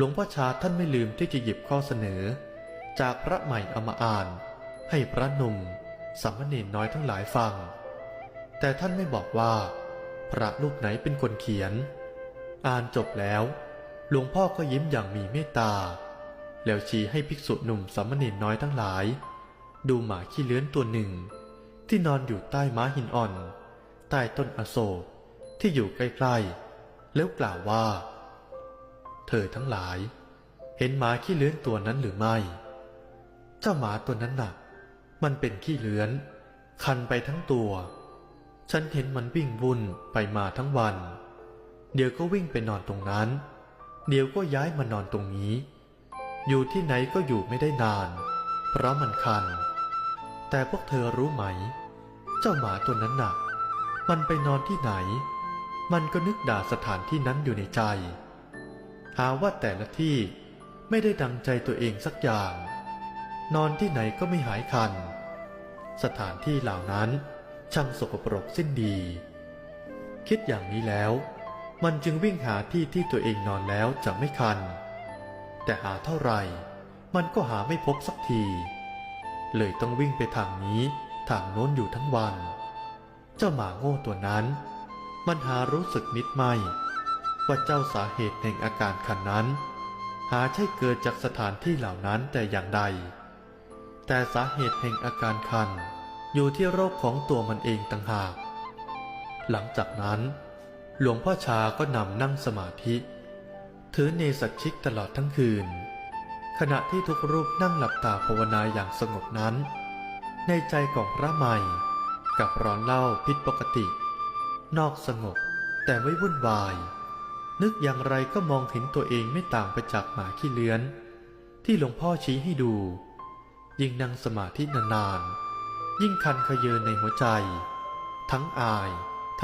หลวงพ่อชาท่านไม่ลืมที่จะหยิบข้อเสนอ จากพระใหม่เอามาอ่าน ให้พระหนุ่มสามเณรน้อยทั้งหลายฟัง แต่ท่านไม่บอกว่า พระรูปไหนเป็นคนเขียน อ่านจบแล้ว หลวงพ่อก็ยิ้มอย่างมีเมตตา แล้วชี้ให้ภิกษุหนุ่มสามเณรน้อยทั้งหลาย ดูหมาขี้เลื้อนตัวหนึ่ง ที่นอนอยู่ใต้ม้าหินอ่อน ใต้ต้นอโศกที่อยู่ใกล้ๆแล้วกล่าวว่า เธอทั้งหลาย เห็นหมาขี้เลื้อนตัวนั้นหรือไม่ เจ้าหมาตัวนั้นน่ะ มันเป็นขี้เลื้อน คันไปทั้งตัว ฉันเห็นมันวิ่งวุ่นไปมาทั้งวัน เดี๋ยวก็วิ่งไปนอนตรงนั้น เดี๋ยวก็ย้ายมานอนตรงนี้ อยู่ที่ไหนก็อยู่ไม่ได้นาน เพราะมันคัน แต่พวกเธอรู้ไหม เจ้าหมาตัวนั้นน่ะ มันไปนอนที่ไหน มันก็นึกด่าสถานที่นั้นอยู่ในใจ หาว่าแต่ละที่ไม่ได้ดังใจตัวเองสักอย่าง นอนที่ไหนก็ไม่หายคัน สถานที่เหล่านั้นช่างสกปรกสิ้นดี คิดอย่างนี้แล้ว มันจึงวิ่งหาที่ที่ตัวเองนอนแล้วจะไม่คัน แต่หาเท่าไหร่มันก็หาไม่พบสักที เลยต้องวิ่งไปทางนี้ทางโน้นอยู่ทั้งวัน เจ้าหมาโง่ตัวนั้น มันหารู้สึกนิดไม่ ว่าเจ้าสาเหตุแห่งอาการคันนั้น หาใช่เกิดจากสถานที่เหล่านั้นแต่อย่างใด แต่สาเหตุแห่งอาการคันอยู่ที่โรคของตัวมันเองต่างหาก หลังจากนั้น หลวงพ่อชาก็นำนั่งสมาธิ ถือเนสัชิกตลอดทั้งคืน ขณะที่ทุกรูปนั่งหลับตาภาวนาอย่างสงบนั้น ในใจของพระใหม่กับร้อนเล่าผิดปกติ นอกสงบแต่ไม่วุ่นวาย นึกอย่างไรก็มองเห็นตัวเองไม่ต่างไปจากหมาขี้เลื้อน ที่หลวงพ่อชี้ให้ดู ยิ่งนั่งสมาธินานๆ ยิ่งคันขยเยอในหัวใจ ทั้งอาย